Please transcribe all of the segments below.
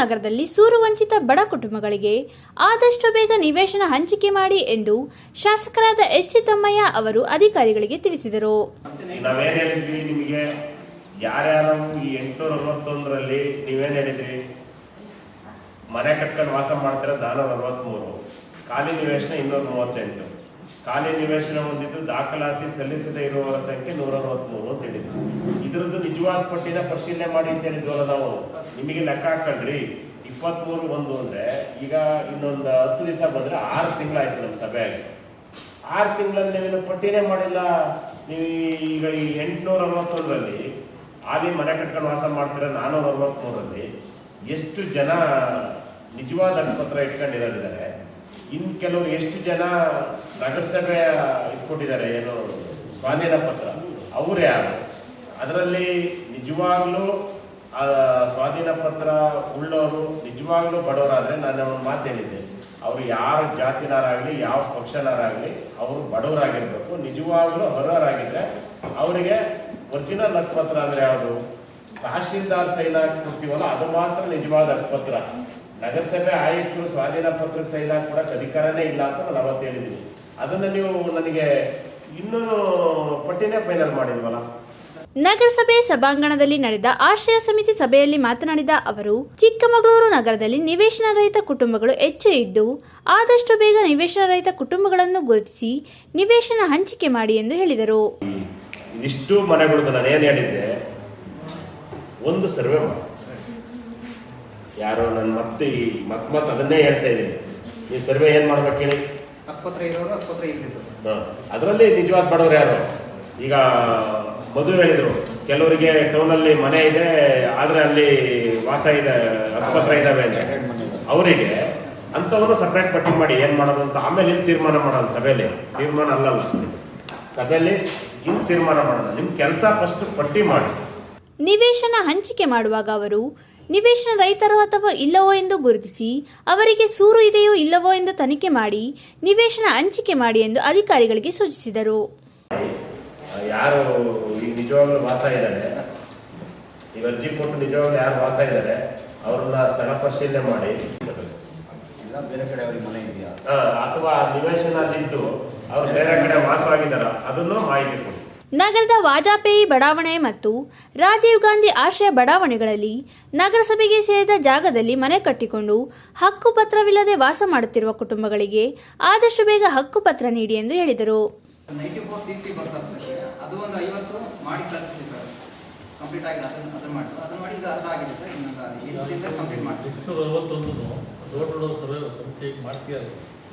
ನಗರದಲ್ಲಿ ಸೂರು ವಂಚಿತ ಬಡ ಕುಟುಂಬಗಳಿಗೆ ಆದಷ್ಟು ಬೇಗ ನಿವೇಶನ ಹಂಚಿಕೆ ಮಾಡಿ ಎಂದು ಶಾಸಕರಾದ ಎಚ್ ಡಿ ತಮ್ಮಯ್ಯ ಅವರು ಅಧಿಕಾರಿಗಳಿಗೆ ತಿಳಿಸಿದರು. ಹೇಳಿದ್ವಿ ನಿಮಗೆ? ಈ ಹೇಳಿದ್ರಿ? ಮನೆ ಕಟ್ಕೊಂಡು ವಾಸ ಮಾಡ್ತಿರೋ ನಾನ್ನೂರ ಅರವತ್ತ್ಮೂರು ಖಾಲಿ ನಿವೇಶನ ಇನ್ನೂರ ಮೂವತ್ತೆಂಟು. ಖಾಲಿ ನಿವೇಶನ ಹೊಂದಿದ್ದು ದಾಖಲಾತಿ ಸಲ್ಲಿಸದೇ ಇರುವವರ ಸಂಖ್ಯೆ ನೂರ ಅರವತ್ತ್ಮೂರು ಅಂತ ಹೇಳಿದ್ರು. ಇದರದ್ದು ನಿಜವಾದ ಪಟ್ಟಿನ ಪರಿಶೀಲನೆ ಮಾಡಿ ಅಂತ ಹೇಳಿದ್ವಲ್ಲ ನಾವು. ನಿಮಗೆ ಲೆಕ್ಕ ಹಾಕೊಂಡ್ರಿ. ಇಪ್ಪತ್ತ್ಮೂರು ಒಂದು ಅಂದರೆ ಈಗ ಇನ್ನೊಂದು ಹತ್ತು ದಿವಸ ಬಂದರೆ ಆರು ತಿಂಗಳಾಯ್ತು ನಮ್ಮ ಸಭೆ ಆಗಿ. ಆರು ತಿಂಗಳಲ್ಲಿ ನೀವೇನು ಪಟ್ಟಿನೇ ಮಾಡಿಲ್ಲ. ನೀವು ಈಗ ಈ ಎಂಟುನೂರ ಅರವತ್ತೊಂದರಲ್ಲಿ ಆದಿ ಮನೆ ಕಟ್ಕೊಂಡು ವಾಸ ಮಾಡ್ತೀರಾ ನಾನ್ನೂರ ಅರವತ್ತ್ಮೂರರಲ್ಲಿ ಎಷ್ಟು ಜನ ನಿಜವಾದ ಪತ್ರ ಇಟ್ಕೊಂಡಿರೋರಿದ್ದಾರೆ? ಇನ್ನು ಕೆಲವು ಎಷ್ಟು ಜನ ನಗರಸಭೆ ಇಟ್ಕೊಂಡಿದ್ದಾರೆ, ಏನು ಸ್ವಾಧೀನ ಪತ್ರ, ಅವರೇ ಯಾರು? ಅದರಲ್ಲಿ ನಿಜವಾಗ್ಲೂ ಸ್ವಾಧೀನ ಪತ್ರ ಉಳ್ಳವರು ನಿಜವಾಗ್ಲೂ ಬಡವರಾದರೆ ನಾನು ಅವ್ರ ಮಾತು ಹೇಳಿದ್ದೆ. ಅವರು ಯಾರ ಜಾತಿನಾರಾಗಲಿ, ಯಾವ ಪಕ್ಷನಾರಾಗಲಿ, ಅವರು ಬಡವರಾಗಿರ್ಬೇಕು. ನಿಜವಾಗ್ಲೂ ಅರ್ಹರಾಗಿದ್ದರೆ ಅವರಿಗೆ ಒರಿಜಿನಲ್ ಪತ್ರ ಅಂದರೆ ಯಾವುದು? ತಹಶೀಲ್ದಾರ್ ಸೈನ್ ಹಾಕಿ ಕೊಡ್ತೀವಲ್ಲ ಅದು ಮಾತ್ರ ನಿಜವಾದ ಹಕ್ಕುಪತ್ರ ನಗರಸಭೆ ಆಯುಕ್ತರು ಸ್ವಾಧೀನ ಪತ್ರಕ್ಕೆ ಸೈನ್ ಹಾಕಿ ಅಧಿಕಾರನೇ ಇಲ್ಲ ಅಂತ ನಾನು ಅವತ್ತು ಹೇಳಿದ್ದೀನಿ ಅದನ್ನು ನೀವು ನನಗೆ ಇನ್ನೂ ಪಟ್ಟಿನೇ ಫೈನಲ್ ಮಾಡಿಲ್ವಲ್ಲ? ನಗರಸಭೆ ಸಭಾಂಗಣದಲ್ಲಿ ನಡೆದ ಆಶ್ರಯ ಸಮಿತಿ ಸಭೆಯಲ್ಲಿ ಮಾತನಾಡಿದ ಅವರು ಚಿಕ್ಕಮಗಳೂರು ನಗರದಲ್ಲಿ ನಿವೇಶನ ರಹಿತ ಕುಟುಂಬಗಳು ಹೆಚ್ಚು ಇದ್ದು ಆದಷ್ಟು ಬೇಗ ನಿವೇಶನ ರಹಿತ ಕುಟುಂಬಗಳನ್ನು ಗುರುತಿಸಿ ನಿವೇಶನ ಹಂಚಿಕೆ ಮಾಡಿ ಎಂದು ಹೇಳಿದರು. ಇಷ್ಟು ಮನೆಗಳು ನಾನು ಏನು ಹೇಳಿದ್ದೆ ಒಂದು ಸರ್ವೆ ಮಾಡಿ. ಯಾರೋ ನನ್ನ ಮತ್ತೆ ಈ ಮತ್ ಮತ್ತೆ ಅದನ್ನೇ ಹೇಳ್ತಾ ಇದ್ದೀನಿ. ನೀವು ಸರ್ವೆ ಏನು ಮಾಡ್ಬೇಕು ಹೇಳಿ? ಅಕ್ಪತ್ರ ಇರೋರು ಇದ್ದಿದ್ದು ಅದರಲ್ಲಿ ನಿಜವಾದ ಬಡವರು ಯಾರು? ಈಗ ಮದುವೆ ಹೇಳಿದರು ಕೆಲವರಿಗೆ ಟೌನಲ್ಲಿ ಮನೆ ಇದೆ ಆದರೆ ಅಲ್ಲಿ ವಾಸ ಇದೆ ಅಕ್ಪತ್ರ ಇದ್ದಾವೆ ಅಂತ. ಅವರಿಗೆ ಅಂಥವ್ರು ಸಪ್ರೇಟ್ ಪಟ್ಟಿ ಮಾಡಿ ಏನು ಮಾಡೋದು ಅಂತ ಆಮೇಲೆ ಇಲ್ಲಿ ತೀರ್ಮಾನ ಮಾಡೋದು ಸಭೆಯಲ್ಲಿ. ತೀರ್ಮಾನ ಅಲ್ಲಲ್ಲ ಸಭೆಯಲ್ಲಿ ಇಲ್ಲಿ ತೀರ್ಮಾನ ಮಾಡೋದು. ನಿಮ್ಮ ಕೆಲಸ ಫಸ್ಟ್ ಪಟ್ಟಿ ಮಾಡಿ. ನಿವೇಶನ ಹಂಚಿಕೆ ಮಾಡುವಾಗ ಅವರು ನಿವೇಶನ ರೈತರು ಅಥವಾ ಇಲ್ಲವೋ ಎಂದು ಗುರುತಿಸಿ ಅವರಿಗೆ ಸೂರು ಇದೆಯೋ ಇಲ್ಲವೋ ಎಂದು ತನಿಖೆ ಮಾಡಿ ನಿವೇಶನ ಹಂಚಿಕೆ ಮಾಡಿ ಎಂದು ಅಧಿಕಾರಿಗಳಿಗೆ ಸೂಚಿಸಿದರು. ಯಾರು ಈಗ ನಿಜವಾಗ್ಲೂ ವಾಸ ಇದ್ದಾರೆ? ಈಗ ಅರ್ಜಿ ಕೊಟ್ಟು ನಿಜವಾಗ್ಲೂ ಯಾರು ವಾಸ ಇದ್ದಾರೆ? ಅವ್ರನ್ನ ಸ್ಥಳ ಪರಿಶೀಲನೆ ಮಾಡಿ. ಇಲ್ಲ ಬೇರೆ ಕಡೆ ಅವ್ರಿಗೆ ಮನೆ ಇದೆಯಾ? ಅಥವಾ ನಿವೇಶನ ಅಲ್ಲಿದ್ದು ಅವ್ರು ಬೇರೆ ಕಡೆ ವಾಸವಾಗಿದ್ದಾರ? ಅದನ್ನು ಮಾಹಿತಿ ಕೊಡಿ. ನಗರದ ವಾಜಪೇಯಿ ಬಡಾವಣೆ ಮತ್ತು ರಾಜೀವ್ ಗಾಂಧಿ ಆಶ್ರಯ ಬಡಾವಣೆಗಳಲ್ಲಿ ನಗರಸಭೆಗೆ ಸೇರಿದ ಜಾಗದಲ್ಲಿ ಮನೆ ಕಟ್ಟಿಕೊಂಡು ಹಕ್ಕುಪತ್ರವಿಲ್ಲದೆ ವಾಸ ಮಾಡುತ್ತಿರುವ ಕುಟುಂಬಗಳಿಗೆ ಆದಷ್ಟು ಬೇಗ ಹಕ್ಕುಪತ್ರ ನೀಡಿ ಎಂದು ಹೇಳಿದರು.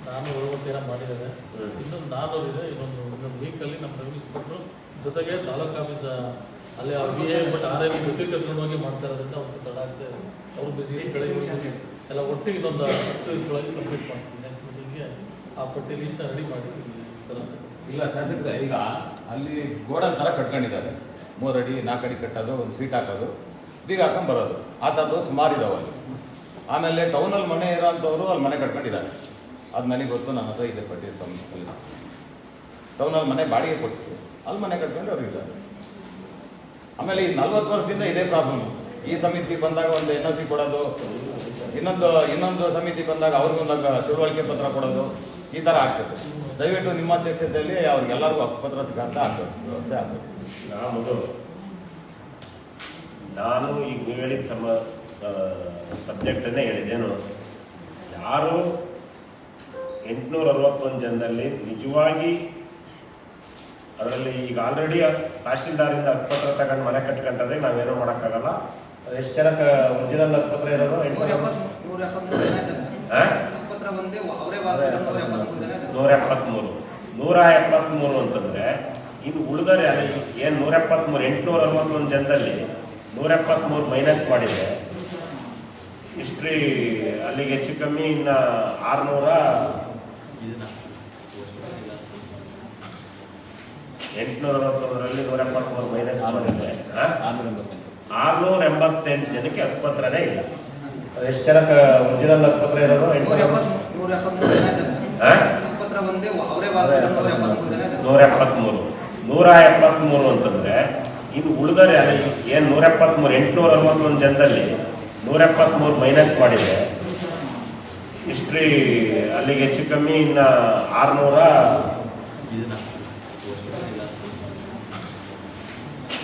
ನಾನು ನಾನ್ನೂರ ಅರವತ್ತೇನೋ ಮಾಡಿದ್ದಾರೆ. ಇನ್ನೊಂದು ನಾನ್ನೂರು ಇದೆ ಇನ್ನೊಂದು ಇನ್ನೊಂದು ವೀಕಲ್ಲಿ ನಮ್ಮ ಕೊಟ್ಟರು. ಜೊತೆಗೆ ತಾಲೂಕು ಆಫೀಸ್ ಅಲ್ಲಿ B A but R L ಜೊತೆ ಕರ್ಕೊಂಡು ಹೋಗಿ ಮಾಡ್ತಾ ಇರೋದ್ರಿಂದ ಅವ್ರು ತಡ ಆಗ್ತದೆ ಅವ್ರು ಬಿಸಿ ಎಲ್ಲ ಒಟ್ಟಿಗೆ ಇನ್ನೊಂದು ಹತ್ತು ಕಂಪ್ಲೀಟ್ ಮಾಡ್ತೀನಿ ನೆಕ್ಸ್ಟ್ ಮೀಟಿಂಗ್ಗೆ ಆ ಪಟ್ಟಿ ಲಿಸ್ಟ್ನ ರೆಡಿ ಮಾಡಿ. ಇಲ್ಲ ಶಾಸಕರ ಈಗ ಅಲ್ಲಿ ಗೋಡನ್ ಥರ ಕಟ್ಕೊಂಡಿದ್ದಾರೆ. ಮೂರು ಅಡಿ ನಾಲ್ಕು ಅಡಿ ಕಟ್ಟೋದು ಒಂದು ಸೀಟ್ ಹಾಕೋದು ಬೀಗ ಹಾಕೊಂಡು ಬರೋದು. ಆ ಥರದ್ದು ಸುಮಾರು ಇದಾವೆ ಅಲ್ಲಿ. ಆಮೇಲೆ ಟೌನಲ್ಲಿ ಮನೆ ಇರೋಂಥವ್ರು ಅಲ್ಲಿ ಮನೆ ಕಟ್ಕೊಂಡಿದ್ದಾರೆ. ಅದು ನನಗೆ ಗೊತ್ತು ನನ್ನ ಹತ್ರ ಇದೆ ಪಟ್ಟಿ ಅಲ್ಲಿ ಟೌನಲ್ಲಿ ಮನೆ ಬಾಡಿಗೆ ಕೊಡ್ತೀವಿ. ಅಲ್ಲಿ ಮನೆ ಕಟ್ಕೊಂಡು ಅವ್ರು ಇದ್ದಾರೆ. ಆಮೇಲೆ ಈ ನಲ್ವತ್ತು ವರ್ಷದಿಂದ ಇದೇ ಪ್ರಾಬ್ಲಮ್ ಈ ಸಮಿತಿ ಬಂದಾಗ ಒಂದು ಎನ್ ಸಿ ಕೊಡೋದು, ಇನ್ನೊಂದು ಇನ್ನೊಂದು ಸಮಿತಿ ಬಂದಾಗ ಅವ್ರಿಗೊಂದು ತಿಳುವಳಿಕೆ ಪತ್ರ ಕೊಡೋದು, ಈ ಥರ ಆಗ್ತದೆ. ದಯವಿಟ್ಟು ನಿಮ್ಮ ಅಧ್ಯಕ್ಷತೆಯಲ್ಲಿ ಅವ್ರಿಗೆಲ್ಲರಿಗೂ ಹಕ್ಕುಪತ್ರ ಸಿಗಂತ ಆಗ್ತದೆ ವ್ಯವಸ್ಥೆ ಆಗಬೇಕು. ನಾನು ನಾನು ಈಗ ನೀವು ಹೇಳಿದ ಸಮ ಸಬ್ಜೆಕ್ಟನ್ನೇ ಹೇಳಿದ್ದೇನು ಯಾರು ಎಂಟುನೂರ ಅರವತ್ತೊಂದು ಜನದಲ್ಲಿ ನಿಜವಾಗಿ ಅದರಲ್ಲಿ ಈಗ ಆಲ್ರೆಡಿ ತಹಶೀಲ್ದಾರಿಂದ ಹಕ್ಕುಪತ್ರ ತಗೊಂಡು ಮನೆ ಕಟ್ಕೊಂಡ್ರೆ ನಾವೇನೂ ಮಾಡೋಕ್ಕಾಗಲ್ಲ. ಎಷ್ಟು ಜನಕ್ಕೆ ಒರಿಜಿನಲ್ ಹಕ್ಕುಪತ್ರ ಇರೋದು? ನೂರ ಎಂಟುನೂರ ಎಪ್ಪತ್ತು ನೂರ ಎಪ್ಪತ್ಮೂರು ನೂರ ಎಪ್ಪತ್ಮೂರು ಎಪ್ಪತ್ತ್ಮೂರು. ನೂರ ಎಪ್ಪತ್ತ್ಮೂರು ಅಂತಂದರೆ ಇನ್ನು ಉಳಿದರೆ ಅಲ್ಲಿ ಏನು ನೂರ ಎಪ್ಪತ್ಮೂರು ಎಂಟುನೂರ ಅರವತ್ತೊಂದು ಜನದಲ್ಲಿ ನೂರ ಎಪ್ಪತ್ತ್ಮೂರು ಮೈನಸ್ ಮಾಡಿದೆ ಇಷ್ಟ್ರಿ ಅಲ್ಲಿಗೆ ಹೆಚ್ಚು ಕಮ್ಮಿ ಇನ್ನು ಆರುನೂರ ಎಂಟುನೂರ ಅರವತ್ತೊಂದರಲ್ಲಿ ನೂರ ಎಂಬತ್ಮೂರು ಮೈನಸ್ ಮಾಡಿದ್ರೆ ಆರುನೂರ ಎಂಬತ್ತೆಂಟು ಜನಕ್ಕೆ ಹಕ್ಕುಪತ್ರನೇ ಇಲ್ಲ ಎಷ್ಟು ಜನಕ್ಕೆ ಒರಿಜಿನಲ್ ಹಕ್ಕುಪತ್ರ ಇರೋದು? ನೂರ ಎಂಟುನೂರ ಎಪ್ಪತ್ತು ನೂರ ಎಪ್ಪತ್ಮೂರು ನೂರ ಎಪ್ಪತ್ಮೂರು ಅಂತಂದ್ರೆ ಇದ್ದಾರೆ. ಎಪ್ಪತ್ತ್ಮೂರು ಅಂತಂದರೆ ಇನ್ನು ಉಳಿದರೆ ಅಲ್ಲ ಏನು ನೂರ ಎಪ್ಪತ್ಮೂರು ಎಂಟುನೂರ ಅರವತ್ತೊಂದು ಜನದಲ್ಲಿ ನೂರ ಎಪ್ಪತ್ಮೂರು ಮೈನಸ್ ಮಾಡಿದರೆ ಹಿಸ್ಟ್ರಿ ಅಲ್ಲಿಗೆ ಹೆಚ್ಚು ಕಮ್ಮಿ ಇನ್ನು ಆರುನೂರ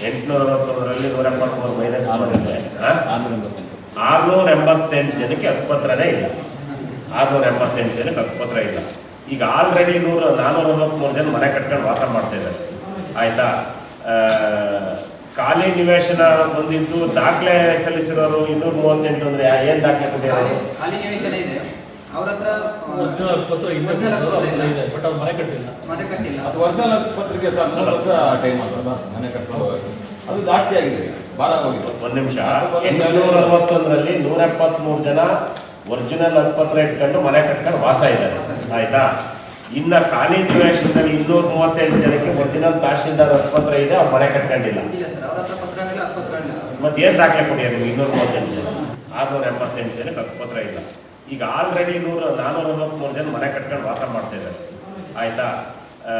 ಎಂಟುನೂರ ಅರವತ್ತೊಂದರಲ್ಲಿ ನೂರ ಎಪ್ಪತ್ತ್ಮೂರು ಮೈನಸ್ ಮಾಡಿದ್ರೆ ಆರುನೂರ ಎಂಬತ್ತೆಂಟು ಜನಕ್ಕೆ ಹಕ್ಕುಪತ್ರನೇ ಇಲ್ಲ ಆರುನೂರ ಎಂಬತ್ತೆಂಟು ಜನಕ್ಕೆ ಹಕ್ಕುಪತ್ರ ಇಲ್ಲ. ಈಗ ಆಲ್ರೆಡಿ ನೂರ ನಾನ್ನೂರ ಅರವತ್ತ್ಮೂರು ಜನ ಮನೆ ಕಟ್ಕೊಂಡು ವಾಸ ಮಾಡ್ತಾ ಇದ್ದಾರೆ. ಆಯ್ತಾ? ಖಾಲಿ ನಿವೇಶನ ಬಂದಿದ್ದು ದಾಖಲೆ ಸಲ್ಲಿಸಿರೋರು ಇನ್ನೂರ ಮೂವತ್ತೆಂಟು ಅಂದ್ರೆ ಏನು ದಾಖಲೆ ಖಾಲಿ ಸಲ್ಲಿಸಿರೋರು ಖಾಲಿ ನಿವೇಶನ ಇದೆ ಅವ್ರ ಹತ್ರ ಒರಿಜಿನಲ್ ಪತ್ರ. ಇದೆ ಬಟ್ ಅವ್ರು ಮನೆ ಕಟ್ಟಿಲ್ಲ. ಮನೆ ಕಟ್ಟಿಲ್ಲ. ಅದು ಒರಿಜಿನಲ್ ಪತ್ರಿಕೆ ಸರ್ ಮೂರು ವರ್ಷ ಟೈಮ್ ಸರ್ ಮನೆ ಕಟ್ಕೊಂಡು ಅದು ಜಾಸ್ತಿ ಆಗಿದೆ. ಭಾರ ಹೋಗಿದೆ. ಒಂದು ನಿಮಿಷ. ಎಂಟುನೂರ ಅರವತ್ತೊಂದರಲ್ಲಿ ನೂರ ಎಪ್ಪತ್ತ್ಮೂರು ಜನ ಒರಿಜಿನಲ್ ಹಕ್ಕುಪತ್ರ ಇಟ್ಕೊಂಡು ಮನೆ ಕಟ್ಕೊಂಡು ವಾಸ ಇದ್ದಾರೆ. ಆಯ್ತಾ? ಇನ್ನ ಖಾಲಿ ನಿವೇಶನದಲ್ಲಿ ಇನ್ನೂರ ಮೂವತ್ತೈದು ಜನಕ್ಕೆ ಒರಿಜಿನಲ್ ತಹಶೀಲ್ದಾರ್ ಹಕ್ಕುಪತ್ರ ಇದೆ ಅವ್ರು ಮನೆ ಕಟ್ಕೊಂಡಿಲ್ಲ. ಇಲ್ಲ ಸರ್ ಅವ್ರ ಹತ್ರ ಪತ್ರ ಇಲ್ಲ ಹಕ್ಕುಪತ್ರ ಇಲ್ಲ ಸರ್. ಮತ್ತೆ ಏನ್ ದಾಖಲೆ ಕೊಡಿ ನಿಮ್ಗೆ ಇನ್ನೂರ ಮೂವತ್ತೆಂಟು ಜನ? ಆರ್ನೂರ ಎಂಬತ್ತೆಂಟು ಜನಕ್ಕೆ ಹಕ್ಕುಪತ್ರ ಇಲ್ಲ. ಈಗ ಆಲ್ರೆಡಿ ನೂರ ನಾನ್ನೂರ ಅರವತ್ತ್ಮೂರು ಜನ ಮನೆ ಕಟ್ಕೊಂಡು ವಾಸ ಮಾಡ್ತಾ ಇದ್ದಾರೆ. ಆಯ್ತಾ? ಆ,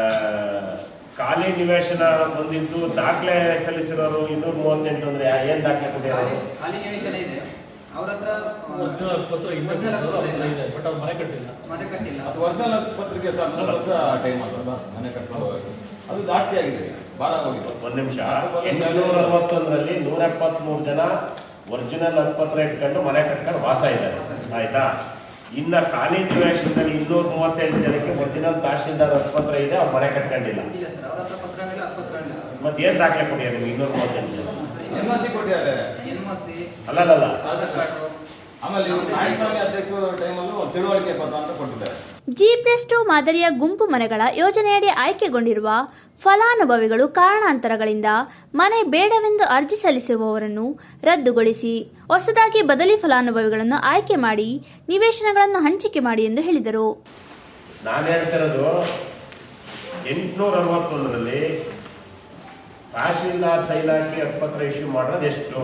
ಖಾಲಿ ನಿವೇಶನ ಬಂದಿದ್ದು ದಾಖಲೆ ಸಲ್ಲಿಸಿರೋರು ಇನ್ನೂರ ಮೂವತ್ತೆಂಟು ಅಂದ್ರೆ ಏನ್ ದಾಖಲೆ ಖಾಲಿ ಸಲ್ಲಿಸಿರೋರು? ಖಾಲಿ ನಿವೇಶನ ಇದೆ. ಅವ್ರ ಹತ್ರ ಮನೆ ಕಟ್ಟಿಲ್ಲ. ಮನೆ ಕಟ್ಟಿಲ್ಲ. ಅದು ಒರಿಜಿನಲ್ ಪತ್ರಿಕೆ ಸರ್ ಮೂರು ವರ್ಷ ಟೈಮ್ ಸರ್ ಮನೆ ಕಟ್ಕೊಂಡು ಅದು ಜಾಸ್ತಿ ಆಗಿದೆ. ಭಾರ ಹೋಗಿದೆ. ಒಂದ್ ನಿಮಿಷ. ಎಂಟುನೂರ ಅರವತ್ತೊಂದರಲ್ಲಿ ನೂರ ಎಪ್ಪತ್ಮೂರು ಜನ ಒರಿಜಿನಲ್ ಹಕ್ಕುಪತ್ರ ಇಟ್ಕೊಂಡು ಮನೆ ಕಟ್ಕೊಂಡು ವಾಸ ಇದ್ದಾರೆ. ಆಯ್ತಾ? ಇನ್ನ ಖಾಲಿ ನಿವೇಶನದಲ್ಲಿ ಇನ್ನೂರ ಮೂವತ್ತೈದು ಜನಕ್ಕೆ ಒರಿಜಿನಲ್ ತಹಶೀಲ್ದಾರ್ ಹಕ್ಕುಪತ್ರ ಇದೆ ಅವ್ರು ಮನೆ ಕಟ್ಕೊಂಡಿಲ್ಲ. ಮತ್ತೆ ಏನ್ ದಾಖಲೆ ಕೊಡಿ ನಿಮ್ಗೆ ಇನ್ನೂರ ಮೂವತ್ತೆಂಟು ಜನ ಅಲ್ಲ ಸಿ ಜಿ ಪ್ಲಸ್ ಟು ಮಾದರಿಯ ಗುಂಪು ಮನೆಗಳ ಯೋಜನೆಯಡಿ ಆಯ್ಕೆಗೊಂಡಿರುವ ಫಲಾನುಭವಿಗಳು ಕಾರಣಾಂತರಗಳಿಂದ ಮನೆ ಬೇಡವೆಂದು ಅರ್ಜಿ ಸಲ್ಲಿಸಿರುವವರನ್ನು ರದ್ದುಗೊಳಿಸಿ ಹೊಸದಾಗಿ ಬದಲಿ ಫಲಾನುಭವಿಗಳನ್ನು ಆಯ್ಕೆ ಮಾಡಿ ನಿವೇಶನಗಳನ್ನು ಹಂಚಿಕೆ ಮಾಡಿ ಎಂದು ಹೇಳಿದರು. ನಾನು ಹೇಳ್ತಿರೋದು ಎಂಟುನೂರ ಅರವತ್ತೊಂದರಲ್ಲಿ ತಹಶೀಲ್ದಾರ್ ಸೈಲಾಕಿ ಹಾಕಿ ಇಶ್ಯೂ ಮಾಡೋದು ಎಷ್ಟು?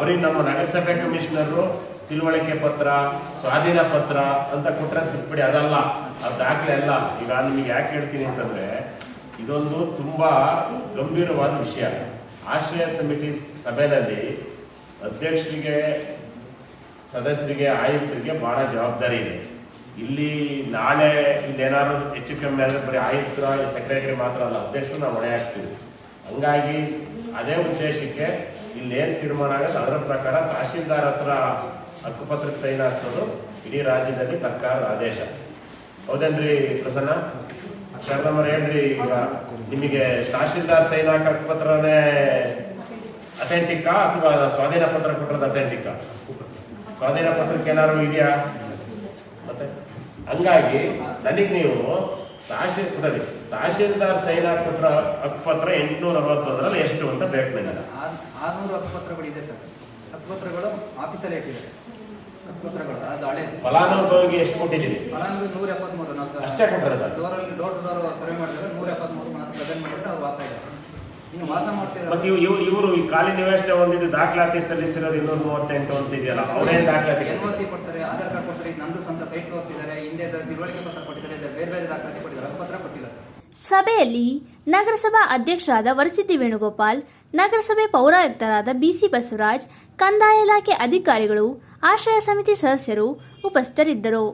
ಬರೀ ನಮ್ಮ ನಗರಸಭೆ ಕಮಿಷನರು ತಿಳುವಳಿಕೆ ಪತ್ರ, ಸ್ವಾಧೀನ ಪತ್ರ ಅಂತ ಕೊಟ್ಟರೆ ಬಿಟ್ಬಿಡಿ, ಅದಲ್ಲ. ಅದು ದಾಖಲೆ ಅಲ್ಲ. ಈಗ ನಿಮಗೆ ಯಾಕೆ ಹೇಳ್ತೀನಿ ಅಂತಂದ್ರೆ, ಇದೊಂದು ತುಂಬ ಗಂಭೀರವಾದ ವಿಷಯ. ಆಶ್ರಯ ಸಮಿತಿ ಸಭೆಯಲ್ಲಿ ಅಧ್ಯಕ್ಷರಿಗೆ, ಸದಸ್ಯರಿಗೆ, ಆಯುಕ್ತರಿಗೆ ಬಹಳ ಜವಾಬ್ದಾರಿ ಇದೆ. ಇಲ್ಲಿ ನಾಳೆ ಇಲ್ಲೇನಾದ್ರು ಹೆಚ್ಚು ಕಮ್ಮಿ ಆದರೆ ಬರೀ ಆಯುಕ್ತರ ಸೆಕ್ರೆಟರಿ ಮಾತ್ರ ಅಲ್ಲ, ಅಧ್ಯಕ್ಷರು ನಾವು ಹೊಣೆ ಹಾಕ್ತೀವಿ. ಹಂಗಾಗಿ ಅದೇ ಉದ್ದೇಶಕ್ಕೆ ಇಲ್ಲೇನು ತೀರ್ಮಾನ ಆಗುತ್ತೆ ಅದರ ಪ್ರಕಾರ ತಹಶೀಲ್ದಾರ್ ಹತ್ರ ಹಕ್ಕುಪತ್ರಕ್ಕೆ ಸೈನ್ ಹಾಕ್ಸೋದು ಇಡೀ ರಾಜ್ಯದಲ್ಲಿ ಸರ್ಕಾರದ ಆದೇಶ. ಹೌದೇನ್ರಿ ಪ್ರಸನ್ನ? ಶರಣಮ್ಮ ಹೇಳ್ರಿ ಈಗ ನಿಮಗೆ ತಹಶೀಲ್ದಾರ್ ಸೈನ್ ಹಾಕಿ ಹಕ್ಕುಪತ್ರನೇ ಅಥೆಂಟಿಕ್ಕಾ ಅಥವಾ ಸ್ವಾಧೀನ ಪತ್ರ ಕೊಟ್ಟರದ ಅಥೆಂಟಿಕ್ಕಾ? ಸ್ವಾಧೀನ ಪತ್ರಕ್ಕೆ ಏನಾದ್ರು ಇದೆಯಾ? ಮತ್ತೆ? ಹಂಗಾಗಿ, ನನಗೆ ನೀವು ತಹಶೀಲ್ ಕೊಡಲಿ ತಹಶೀಲ್ದಾರ್ ಸೈನ್ ಹಾಕ್ಬಿಟ್ರ ಹಕ್ಪತ್ರ ಎಂಟುನೂರ ಅರವತ್ತೊಂದರಲ್ಲಿ ಎಷ್ಟು ಅಂತ ಬೇಕು ನನಗೆ ಆರ್- ಆರ್ನೂರು ಇದೆ ಸರ್. ಹಕ್ಕುಪತ್ರಗಳು ಆಫೀಸಲ್ಲಿ ಇಟ್ಟಿದ್ದಾರೆ. ಹಕ್ಕುಪತ್ರಗಳು ಅದು ಹಳೆ ಫಲಾನುಭವಿಗೆ ಎಷ್ಟು ಕೊಟ್ಟಿದ್ದೀರಿ? ಫಲಾನುಭವಿ ನೂರ ಎಪ್ಪತ್ಮೂರು ನಾವು ಸರ್. ಅಷ್ಟೇ ಕೊಟ್ಟಿರೋದು? ಡೋರ್ ಟು ಡೋರ್ ಸರ್ವೆ ಮಾಡಿದ್ರೆ ನೂರ ಎಪ್ಪತ್ಮೂರು ಮಾತ್ರ ಪ್ರೆಸೆಂಟ್ ಮಾಡಿದ್ರೆ ಅವ್ರು ವಾಸ ಇದ್ದಾರೆ ಮತ್ತೆ ಇವ್ ಇವ್- ಇವರು ಈ ಖಾಲಿ ನಿವೇಶನ ಹೊಂದಿದ್ದು ದಾಖಲಾತಿ ಸಲ್ಲಿಸಿರೋದು ಇನ್ನೂರ ಮೂವತ್ತೆಂಟು ಅಂತ ಇದೆಯಲ್ಲ ಅವರೇ ದಾಖಲಾತಿ ಎನ್ ಒ ಸಿ ಕೊಡ್ತಾರೆ ಆಧಾರ್ ಕಾರ್ಡ್ ಕೊಡ್ತಾರೆ ನಂದು ಸ್ವಂತ ಸೈಟ್ ತೋರಿಸಿದ್ದಾರೆ ಹಿಂದೆ ತಿಳುವಳಿಕೆ ಪತ್ರ ಕೊಟ್ಟಿದ್ದಾರೆ ಇದು ಬೇರೆ ಬೇರೆ ದಾಖಲಾತಿ ಕೊಟ್ಟಿದ್ದಾರೆ ಪತ್ರ ಕೊಟ್ಟಿಲ್ಲ ಸರ್. ಸಭೆಯಲ್ಲಿ ನಗರಸಭಾ ಅಧ್ಯಕ್ಷರಾದ ವರಸಿದ್ದಿ ವೇಣುಗೋಪಾಲ್ ನಗರಸಭೆ ಪೌರಾಯುಕ್ತರಾದ ಬಿಸಿ ಬಸವರಾಜ್ ಕಂದಾಯ ಇಲಾಖೆ ಅಧಿಕಾರಿಗಳು ಆಶ್ರಯ ಸಮಿತಿ ಸದಸ್ಯರು ಉಪಸ್ಥಿತರಿದ್ದರು.